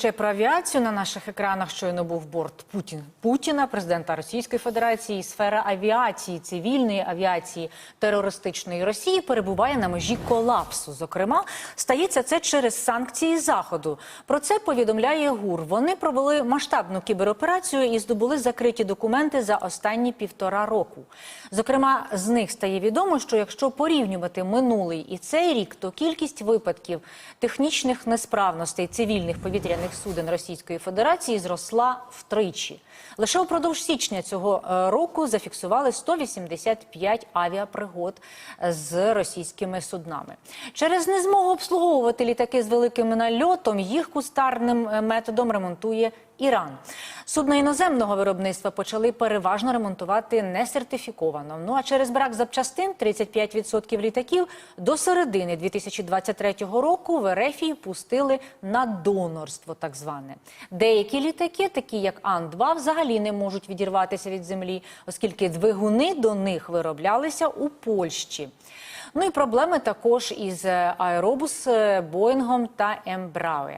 Ще про авіацію на наших екранах щойно був борт Путін Путіна, президента Російської Федерації. Сфера авіації, цивільної авіації терористичної Росії перебуває на межі колапсу. Зокрема, стається це через санкції заходу. Про це повідомляє ГУР. Вони провели масштабну кібероперацію і здобули закриті документи за останні півтора року. Зокрема, з них стає відомо, що якщо порівнювати минулий і цей рік, то кількість випадків технічних несправностей цивільних повітряних суден Російської Федерації зросла втричі. Лише упродовж січня цього е, року зафіксували 185 авіапригод з російськими суднами. Через незмогу обслуговувати літаки з великим нальотом їх кустарним е, методом ремонтує Іран. Судна іноземного виробництва почали переважно ремонтувати несертифіковано. Ну а через брак запчастин 35% літаків до середини 2023 року в Ерефії пустили на донорство, так зване. Деякі літаки, такі як Ан-2, взагалі не можуть відірватися від землі, оскільки двигуни до них вироблялися у Польщі. Ну і проблеми також із е, аеробус, е, Боїнгом та Ембрауер.